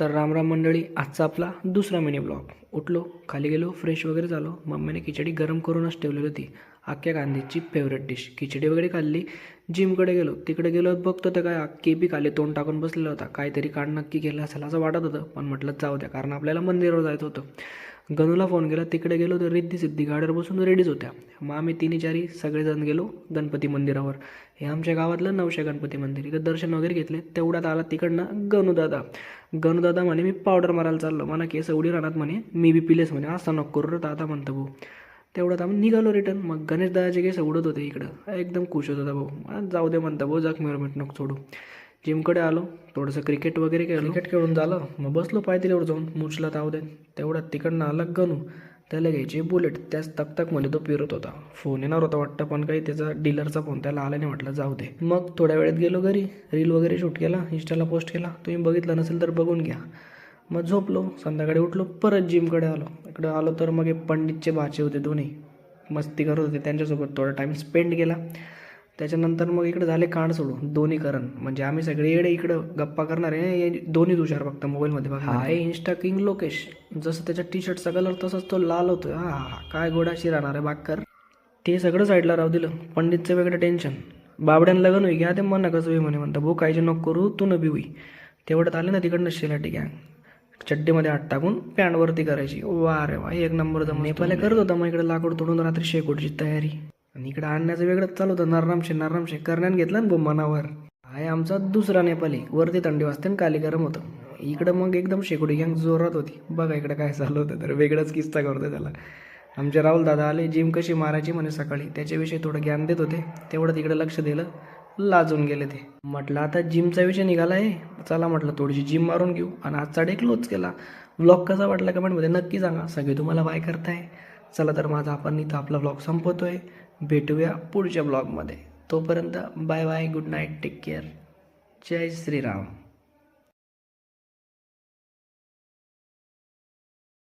तर रामराम मंडळी आजचा आपला दुसरा मिनी ब्लॉग उठलो खाली गेलो फ्रेश वगैरे झालो. मम्मीने खिचडी गरम करूनच ठेवलेली होती. अख्ख्या कांद्याची फेवरेट डिश खिचडी वगैरे खाल्ली जिमकडे गेलो. तिकडे गेलो बघतो तर काय अख्खे बी खाली तोंड टाकून बसलेला होता. काहीतरी काढ नक्की केलं असेल असं वाटत होतं पण म्हटलं जाऊ द्या कारण आपल्याला मंदिरावर जायचं होतं. गणूला फोन केला. तिकडे गेलो तर रिद्धी सिद्धी गाडीवर बसून रेडीच होत्या. मग आम्ही तिन्ही चारी सगळेजण गेलो गणपती मंदिरावर. हे आमच्या गावातलं नवशा गणपती मंदिर. इथं दर्शन वगैरे घेतले. तेवढ्यात आला तिकडनं गणूदादा गणूदादा म्हणे मी पावडर मारायला चाललो. मला केस उडी राहणार म्हणे मी बी पिलेस म्हणे. असं नको करू दादा म्हणतो भाऊ. तेवढ्यात आम्ही निघालो रिटर्न मग गणेश दादाचे केस उडत होते इकडं. एकदम खुश होत होता भाऊ. जाऊ दे म्हणता भाऊ जखमीवर मीठ नको सोडू. जिमकडे आलो. थोडंसं क्रिकेट वगैरे खेळ क्रिकेट खेळून झालं. मग बसलो पायतीवर जाऊन. मुचला ताव दे. तेवढ्यात तिकडनं आला गणू. त्याला घ्यायची बुलेट त्याच तकतकमध्ये तो फिरत होता. फोन येणार होता वाटतं पण काही त्याचा डीलरचा फोन त्याला आला नाही म्हटलं जाऊ दे. मग थोड्या वेळेत गेलो घरी. रील वगैरे शूट केला. इंस्टाला पोस्ट केला. तुम्ही बघितलं नसेल तर बघून घ्या. मग झोपलो. संध्याकाळी उठलो. परत जिमकडे आलो. इकडे आलो तर मग हे पंडितचे भाचे होते दोन्ही. मस्ती करत होते. त्यांच्यासोबत थोडा टाईम स्पेंड केला. त्याच्यानंतर मग इकडे झाले कांड सोडून दोन्ही करण म्हणजे आम्ही सगळे येडे इकडं गप्पा करणार आहे दोन्ही हुशार फक्त मोबाईलमध्ये बघा. हा आहे इन्स्टा किंग लोकेश जसं त्याच्या टी शर्टचा कलर तसंच तो लाल होतो हा काय गोडाशी राहणार आहे बाकर ते सगळं साईडला राहू दिलं. पंडितचं वेगळं टेन्शन बाबड्यानं लग्न होई घ्या ते मन कसं होई म्हणे म्हणता. भाऊ काहीचे नको करू तू न बी होई. तेवढ्यात आले ना तिकडनं शेलाटी गँग चड्डीमध्ये हात टाकून पॅन्टवरती करायची. वा रे वा एक नंबर जम नेपाळ्या करत होता मग इकडे लाकूड तोडून रात्री शेकोटची तयारी. आणि इकडे आणण्याचं वेगळंच चालू होतं. नररामशे नररामशे करण्यान घेतलं ना भाऊ मनावर. आहे आमचा दुसरा नेपाली. वरती थंडी वाजते आणि काली गरम होतं. इकडं मग एकदम शेकडी गँग जोरात होती. बघा इकडं काय चालू होतं तर वेगळाच किस्सा करतो त्याला. आमचे राहुल दादा आले जिम कशी मारायची म्हणे सकाळी. त्याच्याविषयी थोडं ज्ञान देत होते. तेवढं तिकडे लक्ष दिलं. लाजून गेले ते. म्हटलं आता जिमचा विषय निघाला आहे. चला म्हटलं थोडीशी जिम मारून घेऊ. आणि आजचा डे क्लोज केला. व्लॉग कसा वाटला कमेंटमध्ये नक्की सांगा. सगळे तुम्हाला बाय करताय. चला तर माझा आपण इथं आपला व्लॉग आहे भेटूया पुढच्या ब्लॉगमध्ये. तोपर्यंत bye bye good night take care. जय श्रीराम.